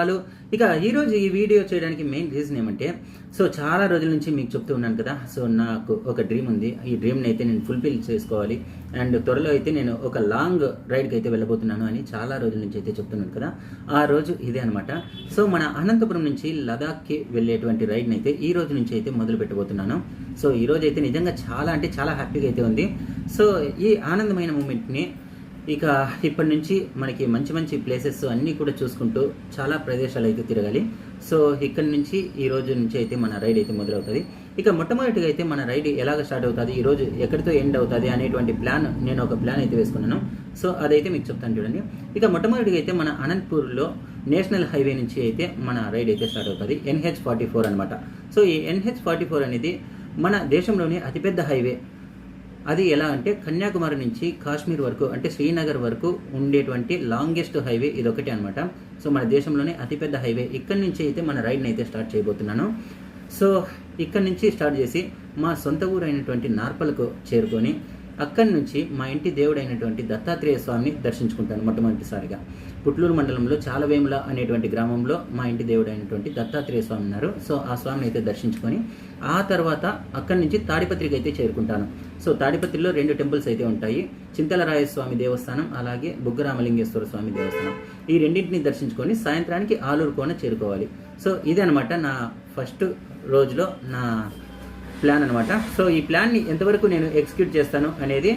బాలు ఇక ఈరోజు ఈ వీడియో చేయడానికి మెయిన్ రీజన్ ఏమంటే సో చాలా రోజుల నుంచి మీకు చెప్తూ ఉన్నాను కదా సో నాకు ఒక డ్రీమ్ ఉంది. ఈ డ్రీమ్ని అయితే నేను ఫుల్ఫిల్ చేసుకోవాలి. అండ్ త్వరలో అయితే నేను ఒక లాంగ్ రైడ్కి అయితే వెళ్ళబోతున్నాను అని చాలా రోజుల నుంచి అయితే చెప్తున్నాను కదా. ఆ రోజు ఇదే అనమాట సో మన అనంతపురం నుంచి లదాఖ్కి వెళ్ళేటువంటి రైడ్ని అయితే ఈ రోజు నుంచి అయితే మొదలు పెట్టబోతున్నాను. సో ఈ రోజు అయితే నిజంగా చాలా అంటే చాలా హ్యాపీగా అయితే ఉంది. సో ఈ ఆనందమైన మూమెంట్ని ఇక ఇప్పటి నుంచి మనకి మంచి మంచి ప్లేసెస్ అన్నీ కూడా చూసుకుంటూ చాలా ప్రదేశాలు అయితే తిరగాలి. సో ఇక్కడ నుంచి ఈ రోజు నుంచి అయితే మన రైడ్ అయితే మొదలవుతుంది. ఇక మొట్టమొదటిగా అయితే మన రైడ్ ఎలాగ స్టార్ట్ అవుతుంది ఈ రోజు ఎక్కడితో ఎండ్ అవుతుంది అనేటువంటి ప్లాన్ నేను ఒక ప్లాన్ అయితే వేసుకున్నాను. సో అదైతే మీకు చెప్తాను చూడండి. ఇక మొట్టమొదటిగా అయితే మన అనంతపూర్లో నేషనల్ హైవే నుంచి అయితే మన రైడ్ అయితే స్టార్ట్ అవుతుంది. ఎన్హెచ్ ఫార్టీ ఫోర్ అనమాట సో ఈ ఎన్హెచ్ ఫార్టీ ఫోర్ అనేది మన దేశంలోని అతిపెద్ద హైవే. అది ఎలా అంటే కన్యాకుమారి నుంచి కాశ్మీర్ వరకు అంటే శ్రీనగర్ వరకు ఉండేటువంటి లాంగెస్ట్ హైవే ఇది ఒకటి అనమాట సో మన దేశంలోనే అతిపెద్ద హైవే. ఇక్కడి నుంచి అయితే మన రైడ్ని అయితే స్టార్ట్ చేయబోతున్నాను. సో ఇక్కడి నుంచి స్టార్ట్ చేసి మా సొంత ఊరు అయినటువంటి నార్పలకు చేరుకొని అక్కడి నుంచి మా ఇంటి దేవుడైనటువంటి దత్తాత్రేయ స్వామిని దర్శించుకుంటాను మొట్టమొదటిసారిగా. పుట్లూరు మండలంలో చాలవేముల అనేటువంటి గ్రామంలో మా ఇంటి దేవుడైనటువంటి దత్తాత్రేయ స్వామి ఉన్నారు. సో ఆ స్వామిని అయితే దర్శించుకొని ఆ తర్వాత అక్కడి నుంచి తాడిపత్రికి అయితే చేరుకుంటాను. సో తాడిపత్రిలో రెండు టెంపుల్స్ అయితే ఉంటాయి. చింతలరాయ స్వామి దేవస్థానం అలాగే బుగ్గరామలింగేశ్వర స్వామి దేవస్థానం. ఈ రెండింటిని దర్శించుకొని సాయంత్రానికి ఆలూరు కోన చేరుకోవాలి. సో ఇదనమాట నా ఫస్ట్ రోజులో నా ప్లాన్ అనమాట సో ఈ ప్లాన్ని ఎంతవరకు నేను ఎగ్జిక్యూట్ చేస్తాను అనేది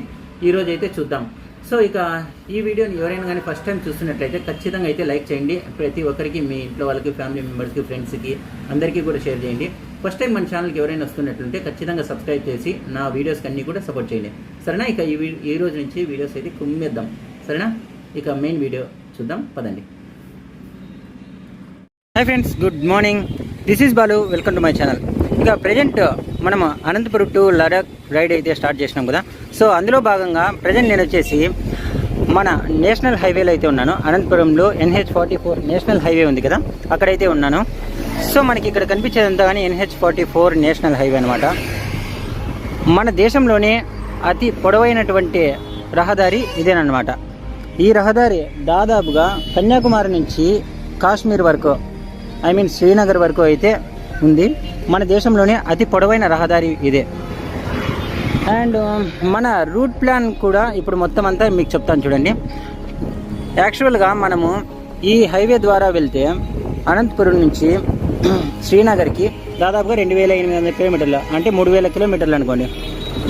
ఈరోజు అయితే చూద్దాం. సో ఇక ఈ వీడియోని ఎవరైనా కానీ ఫస్ట్ టైం చూస్తున్నట్లయితే ఖచ్చితంగా అయితే లైక్ చేయండి. ప్రతి ఒక్కరికి మీ ఇంట్లో వాళ్ళకి ఫ్యామిలీ మెంబర్స్కి ఫ్రెండ్స్కి అందరికీ కూడా షేర్ చేయండి. ఫస్ట్ టైం మన ఛానల్కి ఎవరైనా వస్తున్నట్లుంటే ఖచ్చితంగా సబ్స్క్రైబ్ చేసి నా వీడియోస్కి అన్నీ కూడా సపోర్ట్ చేయండి. సరేనా? ఇక ఈ ఈ రోజు నుంచి వీడియోస్ అయితే కుమ్మేద్దాం. సరేనా? ఇక మెయిన్ వీడియో చూద్దాం. పదండి. Hi friends good morning this is Balu welcome to my channel ఇక ప్రజెంట్ మనం అనంతపురం టు లడాక్ రైడ్ అయితే స్టార్ట్ చేసినాం కదా. సో అందులో భాగంగా ప్రజెంట్ నేను వచ్చేసి మన నేషనల్ హైవేలో అయితే ఉన్నాను. అనంతపురంలో NH forty four national highway ఉంది కదా అక్కడైతే ఉన్నాను. సో మనకి ఇక్కడ కనిపించేదంతా కానీ NH forty four national highway అనమాట మన దేశంలోనే అతి పొడవైనటువంటి రహదారి ఇదేనమాట ఈ రహదారి దాదాపుగా కన్యాకుమారి నుంచి కాశ్మీర్ వరకు ఐ మీన్ శ్రీనగర్ వరకు అయితే ఉంది. మన దేశంలోనే అతి పొడవైన రహదారి ఇదే. అండ్ మన రూట్ ప్లాన్ కూడా ఇప్పుడు మొత్తం అంతా మీకు చెప్తాను చూడండి. యాక్చువల్గా మనము ఈ హైవే ద్వారా వెళ్తే అనంతపురం నుంచి శ్రీనగర్కి దాదాపుగా రెండు వేల ఎనిమిది వందల కిలోమీటర్లు అంటే మూడు వేల కిలోమీటర్లు అనుకోండి.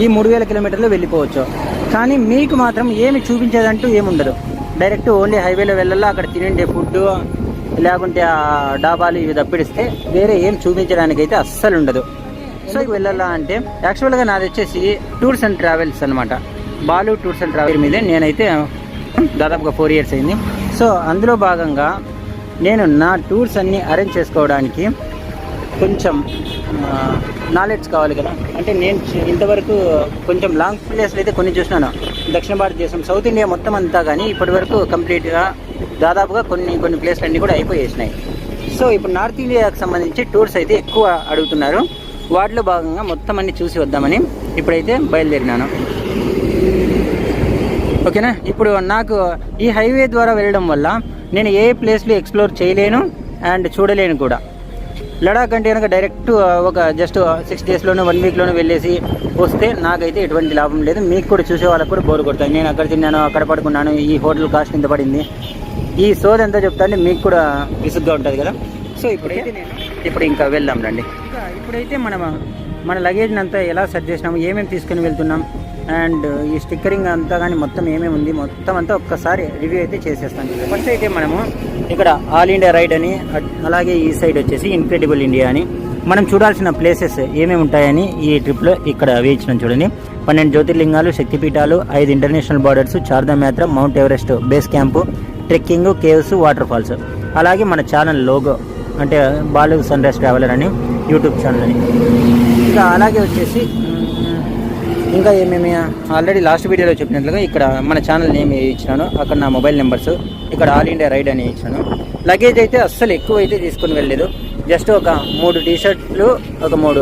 ఈ మూడు వేల కిలోమీటర్లు వెళ్ళిపోవచ్చు. కానీ మీకు మాత్రం ఏమి చూపించేదంటూ ఏముండదు డైరెక్ట్ ఓన్లీ హైవేలో వెళ్ళాలా అక్కడ తినండి ఫుడ్ లేకుంటే ఆ డాబాలు ఇవి తప్పిడిస్తే వేరే ఏం చూపించడానికైతే అస్సలు ఉండదు. సో వెళ్ళాలా అంటే యాక్చువల్గా నాది వచ్చేసి టూర్స్ అండ్ ట్రావెల్స్ అనమాట బాలు టూర్స్ అండ్ ట్రావెల్ మీదే నేనైతే దాదాపుగా ఫోర్ ఇయర్స్ అయింది. సో అందులో భాగంగా నేను నా టూర్స్ అన్నీ అరేంజ్ చేసుకోవడానికి కొంచెం నాలెడ్జ్ కావాలి కదా. అంటే నేను ఇంతవరకు కొంచెం లాంగ్ ప్లేస్లు అయితే కొన్ని చూసినాను. దక్షిణ భారతదేశం సౌత్ ఇండియా మొత్తం అంతా కానీ ఇప్పటి వరకు కంప్లీట్గా దాదాపుగా కొన్ని కొన్ని ప్లేస్లు అన్నీ కూడా అయిపోయేసినాయి. సో ఇప్పుడు నార్త్ ఇండియాకి సంబంధించి టూర్స్ అయితే ఎక్కువ అడుగుతున్నారు. వాటిలో భాగంగా మొత్తం అన్ని చూసి వద్దామని ఇప్పుడైతే బయలుదేరినాను. ఓకేనా? ఇప్పుడు నాకు ఈ హైవే ద్వారా వెళ్ళడం వల్ల నేను ఏ ప్లేస్లో ఎక్స్ప్లోర్ చేయలేను అండ్ చూడలేను కూడా. లడాక్ అంటే కనుక డైరెక్ట్ ఒక జస్ట్ సిక్స్ డేస్లోనూ వన్ వీక్లోనూ వెళ్ళేసి వస్తే నాకైతే ఎటువంటి లాభం లేదు. మీకు కూడా చూసే వాళ్ళకు కూడా బోర్ కొడతాను నేను అక్కడ తిన్నాను అక్కడ పడుకున్నాను ఈ హోటల్ కాస్ట్ ఇంత పడింది. ఈ సోది ఎంత చెప్తా అంటే మీకు కూడా విసుగ్గా ఉంటుంది కదా? సో ఇప్పుడైతే నేను ఇప్పుడు ఇంకా వెళ్దాం రండి. ఇప్పుడైతే మనం మన లగేజ్ని అంతా ఎలా సెట్ చేసినాము ఏమేమి తీసుకుని వెళ్తున్నాం అండ్ ఈ స్టిక్కరింగ్ అంతా కానీ మొత్తం ఏమేమి ఉంది మొత్తం అంతా ఒక్కసారి రివ్యూ అయితే చేసేస్తాం. ఫస్ట్ అయితే మనము ఇక్కడ ఆల్ ఇండియా రైడ్ అని అట్- అలాగే ఈ సైడ్ వచ్చేసి ఇన్క్రెడిబుల్ ఇండియా అని. మనం చూడాల్సిన ప్లేసెస్ ఏమేమి ఉంటాయని ఈ ట్రిప్లో ఇక్కడ వేయించినాం చూడండి. పన్నెండు జ్యోతిర్లింగాలు శక్తిపీఠాలు ఐదు ఇంటర్నేషనల్ బార్డర్స్ చార్ధామ్ యాత్ర mount Everest base camp trekking caves waterfalls అలాగే మన ఛానల్ లోగో అంటే బాలు సన్ రైజ్ ట్రావెలర్ అని. యూట్యూబ్ ఛానల్ అని. ఇంకా అలాగే వచ్చేసి ఇంకా ఏమేమి ఆల్రెడీ లాస్ట్ వీడియోలో చెప్పినట్లుగా ఇక్కడ మన ఛానల్ నేమ్ ఇచ్చినాను అక్కడ నా మొబైల్ నెంబర్స్ ఇక్కడ ఆల్ ఇండియా రైడ్ అని ఇచ్చాను లగేజ్ అయితే అస్సలు ఎక్కువ అయితే తీసుకుని వెళ్ళలేదు. జస్ట్ ఒక మూడు టీషర్ట్లు ఒక మూడు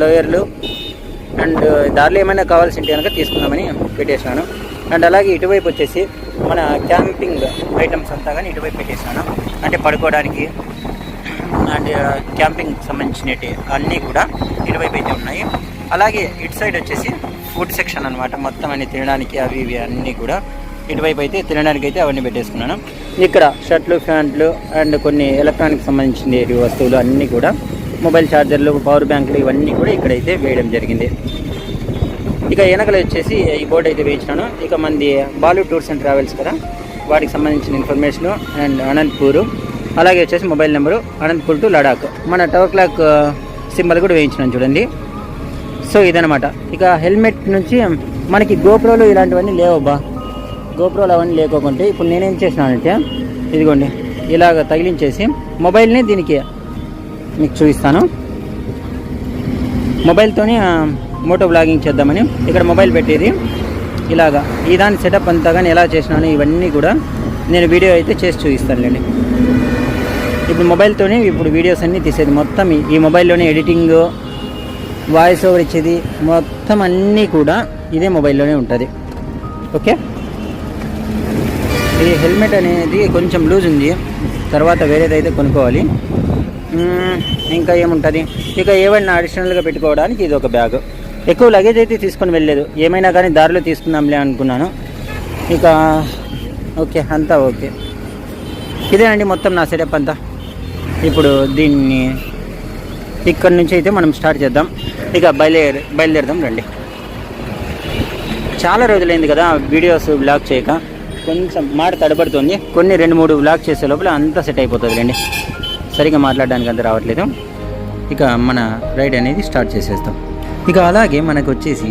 లోయర్లు అండ్ దారిలో ఏమైనా కావాల్సి ఉంటే కనుక తీసుకుందామని పెట్టేసినాను అండ్ అలాగే ఇటువైపు వచ్చేసి మన క్యాంపింగ్ ఐటమ్స్ అంతా కానీ ఇటువైపు పెట్టేసినాను అంటే పడుకోవడానికి అండ్ క్యాంపింగ్ సంబంధించినవి అన్నీ కూడా ఇటువైపు అయితే ఉన్నాయి. అలాగే ఇటు సైడ్ వచ్చేసి ఫుడ్ సెక్షన్ అనమాట మొత్తం అన్ని తినడానికి అవి ఇవి అన్నీ కూడా ఇటువైపు అయితే తినడానికి అయితే అవన్నీ పెట్టేసుకున్నాను. ఇక్కడ షర్ట్లు ప్యాంట్లు అండ్ కొన్ని ఎలక్ట్రానిక్ సంబంధించిన వస్తువులు అన్నీ కూడా మొబైల్ ఛార్జర్లు పవర్ బ్యాంకులు ఇవన్నీ కూడా ఇక్కడైతే వేయడం జరిగింది. ఇక వెనకలు వచ్చేసి ఈ బోర్డు అయితే వేయించినాను. ఇక మంది బాలు టూర్స్ అండ్ ట్రావెల్స్ కదా వాటికి సంబంధించిన ఇన్ఫర్మేషన్ అండ్ అనంతపూరు అలాగే వచ్చేసి mobile number Anantapur to Ladakh. మన టవర్ క్లాక్ సింబల్ కూడా వేయించినాను చూడండి. సో ఇదనమాట ఇక హెల్మెట్ నుంచి మనకి గోప్రోలు ఇలాంటివన్నీ లేవబ్బా గోప్రోలు అవన్నీ లేకోకుంటే ఇప్పుడు నేనేం చేసినానంటే ఇదిగోండి ఇలాగ తగిలించేసి మొబైల్ని దీనికి మీకు చూపిస్తాను. మొబైల్తోనే మోటో బ్లాగింగ్ చేద్దామని ఇక్కడ మొబైల్ పెట్టేది. ఇలాగా ఈ దాని సెటప్ అంతా కానీ ఎలా చేసినాను ఇవన్నీ కూడా నేను వీడియో అయితే చేసి చూపిస్తానులేండి. ఇప్పుడు మొబైల్తోనే ఇప్పుడు వీడియోస్ అన్నీ తీసేది. మొత్తం ఈ- మొబైల్లోనే ఎడిటింగ్ వాయిస్ ఓవర్ ఇచ్చేది. మొత్తం అన్నీ కూడా ఇదే మొబైల్లోనే ఉంటుంది. ఓకే ఈ హెల్మెట్ అనేది కొంచెం లూజ్ ఉంది. తర్వాత వేరేదైతే కొనుక్కోవాలి. ఇంకా ఏముంటుంది? ఇక ఏమైనా అడిషనల్గా పెట్టుకోవడానికి ఇది ఒక బ్యాగ్ ఎక్కువ లగేజ్ అయితే తీసుకొని వెళ్ళలేదు. ఏమైనా కానీ దారిలో తీసుకుందాంలే అనుకున్నాను. ఇక ఓకే అంతా ఓకే ఇదేనండి మొత్తం నా సెటప్ అంతా. ఇప్పుడు దీన్ని ఇక్కడ నుంచి అయితే మనం స్టార్ట్ చేద్దాం. ఇక బయలుదేరి బయలుదేరదాం రండి. చాలా రోజులైంది కదా వీడియోస్ బ్లాగ్ చేయక. కొంచెం మాట తడబడుతుంది. కొన్ని రెండు మూడు బ్లాగ్ చేసే లోపల అంతా సెట్ అయిపోతుంది రండి. సరిగా మాట్లాడడానికి అంత రావట్లేదు. ఇక మన రైడ్ అనేది స్టార్ట్ చేసేస్తాం. ఇక అలాగే మనకు వచ్చేసి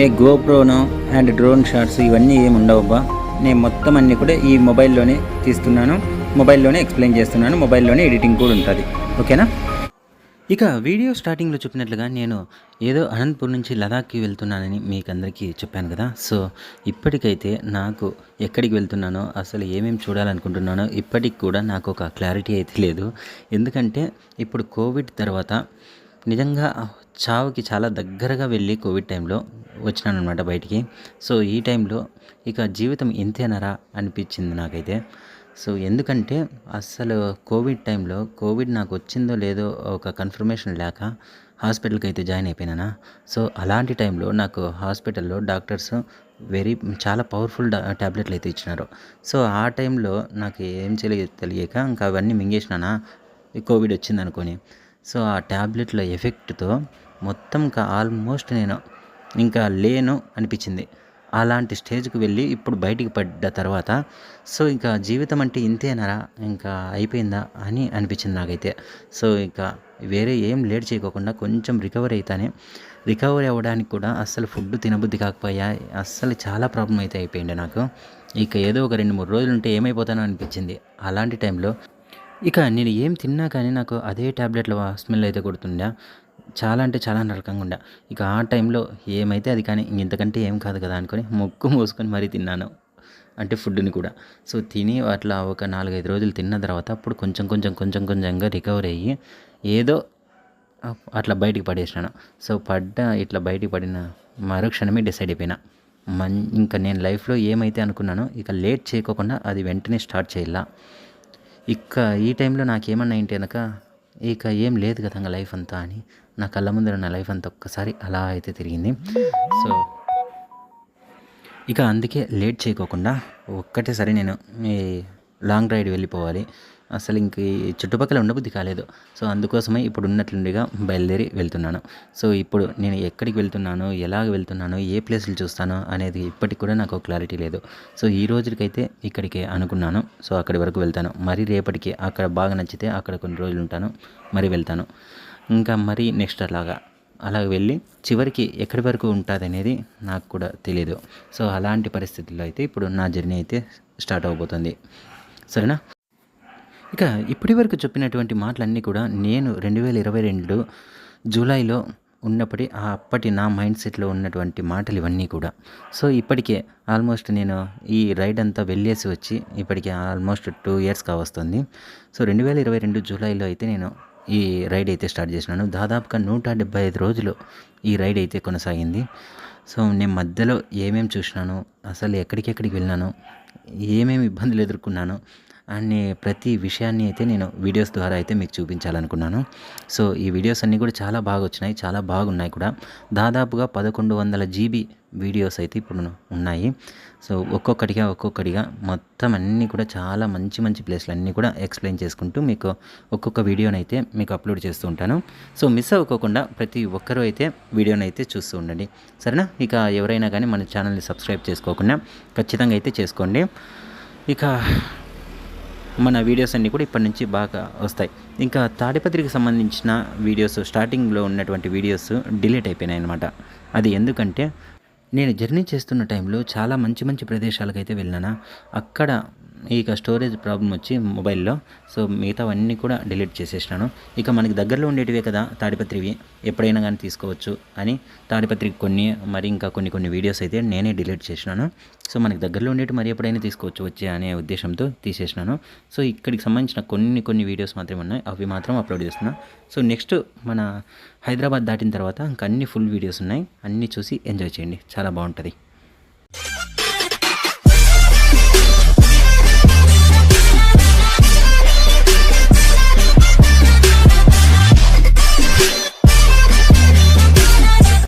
ఏ గోప్రోను అండ్ డ్రోన్ షాట్స్ ఇవన్నీ ఏమి ఉండవబ్బా నేను మొత్తం అన్నీ కూడా ఈ మొబైల్లోనే తీస్తున్నాను. మొబైల్లోనే ఎక్స్ప్లెయిన్ చేస్తున్నాను మొబైల్లోనే ఎడిటింగ్ కూడా ఉంటుంది. ఓకేనా? ఇక వీడియో స్టార్టింగ్లో చెప్పినట్లుగా నేను ఏదో అనంతపూర్ నుంచి లదాఖ్కి వెళ్తున్నానని మీకు అందరికీ చెప్పాను కదా. సో ఇప్పటికైతే నాకు ఎక్కడికి వెళ్తున్నానో అసలు ఏమేమి చూడాలనుకుంటున్నానో ఇప్పటికి కూడా నాకు ఒక క్లారిటీ అయితే లేదు. ఎందుకంటే ఇప్పుడు కోవిడ్ తర్వాత నిజంగా చావుకి చాలా దగ్గరగా వెళ్ళి కోవిడ్ టైంలో వచ్చినాను అనమాట బయటికి. సో ఈ టైంలో ఇక జీవితం ఇంతేనరా అనిపించింది నాకైతే. సో ఎందుకంటే అసలు కోవిడ్ టైంలో కోవిడ్ నాకు వచ్చిందో లేదో ఒక కన్ఫర్మేషన్ లేక హాస్పిటల్కి అయితే జాయిన్ అయిపోయినానా. సో అలాంటి టైంలో నాకు హాస్పిటల్లో డాక్టర్స్ వెరీ చాలా పవర్ఫుల్ ట్యాబ్లెట్లు అయితే ఇచ్చినారు. సో ఆ టైంలో నాకు ఏం చేయలేదు తెలియక ఇంకా అవన్నీ మింగేసినానా కోవిడ్ వచ్చింది అనుకొని. సో ఆ ట్యాబ్లెట్ల ఎఫెక్ట్తో మొత్తం ఇంకా ఆల్మోస్ట్ నేను ఇంకా లేను అనిపించింది. అలాంటి స్టేజ్కి వెళ్ళి ఇప్పుడు బయటికి పడ్డ తర్వాత సో ఇంకా జీవితం అంటే ఇంతేనరా? ఇంకా అయిపోయిందా? అని అనిపించింది నాకైతే. సో ఇంకా వేరే ఏం లేట్ చేయకోకుండా కొంచెం రికవరీ అవుతానే రికవరీ అవ్వడానికి కూడా అస్సలు ఫుడ్ తినబుద్ధి కాకపోయా? అస్సలు చాలా ప్రాబ్లం అయితే అయిపోయింది నాకు. ఇక ఏదో ఒక రెండు మూడు రోజులు ఉంటే ఏమైపోతానో అనిపించింది. అలాంటి టైంలో ఇక నేను ఏం తిన్నా కానీ నాకు అదే ట్యాబ్లెట్ల స్మెల్ అయితే కొడుతుండే చాలా అంటే చాలా నరకంగా ఉండే. ఇక ఆ టైంలో ఏమైతే అది కానీ ఇంతకంటే ఏం కాదు కదా అనుకొని మొక్కు మోసుకొని మరీ తిన్నాను. అంటే ఫుడ్ని కూడా. సో తిని అట్లా ఒక నాలుగైదు రోజులు తిన్న తర్వాత అప్పుడు కొంచెం కొంచెం కొంచెం కొంచెంగా రికవర్ అయ్యి ఏదో అట్లా బయటికి పడేసినాను. సో పడ్డ ఇట్లా బయటికి పడిన మరుక్షణమే డిసైడ్ అయిపోయినా. మన్ ఇంకా నేను లైఫ్లో ఏమైతే అనుకున్నానో ఇక లేట్ చేయకోకుండా అది వెంటనే స్టార్ట్ చేయాల. ఇక ఈ టైంలో నాకేమన్నా ఏంటి అనక ఇక ఏం లేదు కదా ఇంకా లైఫ్ అంతా అని నా కళ్ళ ముందర నా లైఫ్ అంతా ఒక్కసారి అలా అయితే తిరిగింది. సో ఇక అందుకే లేట్ చేయకోకుండా ఒక్కటేసారి నేను ఈ లాంగ్ రైడ్ వెళ్ళిపోవాలి. అసలు ఇంక ఈ చుట్టుపక్కల ఉండబుద్ధి కాలేదు. సో అందుకోసమే ఇప్పుడు ఉన్నట్లుండిగా బయలుదేరి వెళ్తున్నాను. సో ఇప్పుడు నేను ఎక్కడికి వెళ్తున్నాను ఎలాగ వెళ్తున్నాను ఏ ప్లేసులు చూస్తానో అనేది ఇప్పటికి కూడా నాకు క్లారిటీ లేదు. సో ఈ రోజుకైతే ఇక్కడికి అనుకున్నాను. సో అక్కడి వరకు వెళ్తాను. మరి రేపటికి అక్కడ బాగా నచ్చితే అక్కడ కొన్ని రోజులు ఉంటాను. మరి వెళ్తాను. ఇంకా మరి నెక్స్ట్ అలాగా అలా వెళ్ళి చివరికి ఎక్కడి వరకు ఉంటుంది అనేది నాకు కూడా తెలియదు సో అలాంటి పరిస్థితుల్లో అయితే ఇప్పుడు నా జర్నీ అయితే స్టార్ట్ అవబోతుంది. సరేనా? ఇక ఇప్పటి వరకు చెప్పినటువంటి మాటలన్నీ కూడా నేను రెండు వేల ఇరవై రెండు జూలైలో ఉన్నప్పటి ఆ అప్పటి నా మైండ్ సెట్లో ఉన్నటువంటి మాటలు ఇవన్నీ కూడా. సో ఇప్పటికే ఆల్మోస్ట్ నేను ఈ రైడ్ అంతా వెళ్ళేసి వచ్చి ఇప్పటికే ఆల్మోస్ట్ టూ ఇయర్స్ కావస్తుంది. సో రెండు వేల ఇరవై రెండు జూలైలో అయితే నేను ఈ రైడ్ అయితే స్టార్ట్ చేసినాను. దాదాపుగా నూట డెబ్బై ఐదు రోజులు ఈ రైడ్ అయితే కొనసాగింది. సో నేను మధ్యలో ఏమేమి చూసినాను అసలు ఎక్కడికెక్కడికి వెళ్ళినాను ఏమేమి ఇబ్బందులు ఎదుర్కొన్నాను అనే ప్రతి విషయాన్ని అయితే నేను వీడియోస్ ద్వారా అయితే మీకు చూపించాలనుకున్నాను. సో ఈ వీడియోస్ అన్నీ కూడా చాలా బాగా వచ్చినాయి చాలా బాగున్నాయి కూడా. దాదాపుగా పదకొండు వందల జీబీ వీడియోస్ అయితే ఇప్పుడు ఉన్నాయి. సో ఒక్కొక్కటిగా ఒక్కొక్కటిగా మొత్తం అన్నీ కూడా చాలా మంచి మంచి ప్లేస్లు అన్నీ కూడా ఎక్స్ప్లెయిన్ చేసుకుంటూ మీకు ఒక్కొక్క వీడియోని అయితే మీకు అప్లోడ్ చేస్తూ ఉంటాను. సో మిస్ అవ్వకుండా ప్రతి ఒక్కరూ అయితే వీడియోని అయితే చూస్తూ ఉండండి. సరేనా? ఇక ఎవరైనా కానీ మన ఛానల్ని సబ్స్క్రైబ్ చేసుకోకుండా ఖచ్చితంగా అయితే చేసుకోండి. ఇక మన వీడియోస్ అన్నీ కూడా ఇప్పటి నుంచి బాగా వస్తాయి. ఇంకా తాడిపత్రికి సంబంధించిన వీడియోస్ స్టార్టింగ్లో ఉన్నటువంటి వీడియోస్ డిలీట్ అయిపోయినాయి అనమాట అది ఎందుకంటే నేను జర్నీ చేస్తున్న టైంలో చాలా మంచి మంచి ప్రదేశాలకు అయితే అక్కడ ఇక స్టోరేజ్ ప్రాబ్లం వచ్చి మొబైల్లో సో మిగతావన్నీ కూడా డిలీట్ చేసేసినాను. ఇక మనకి దగ్గరలో ఉండేటివే కదా తాడిపత్రివి. ఎప్పుడైనా కానీ తీసుకోవచ్చు అని తాడిపత్రికి కొన్ని మరి ఇంకా కొన్ని కొన్ని వీడియోస్ అయితే నేనే డిలీట్ చేసినాను. సో మనకి దగ్గరలో ఉండేటి మరి ఎప్పుడైనా తీసుకోవచ్చు వచ్చే అనే ఉద్దేశంతో తీసేసినాను. సో ఇక్కడికి సంబంధించిన కొన్ని కొన్ని వీడియోస్ మాత్రమే ఉన్నాయి. అవి మాత్రం అప్లోడ్ చేస్తున్నా. సో నెక్స్ట్ మన హైదరాబాద్ దాటిన తర్వాత ఇంకా అన్ని ఫుల్ వీడియోస్ ఉన్నాయి. అన్నీ చూసి ఎంజాయ్ చేయండి. చాలా బాగుంటుంది.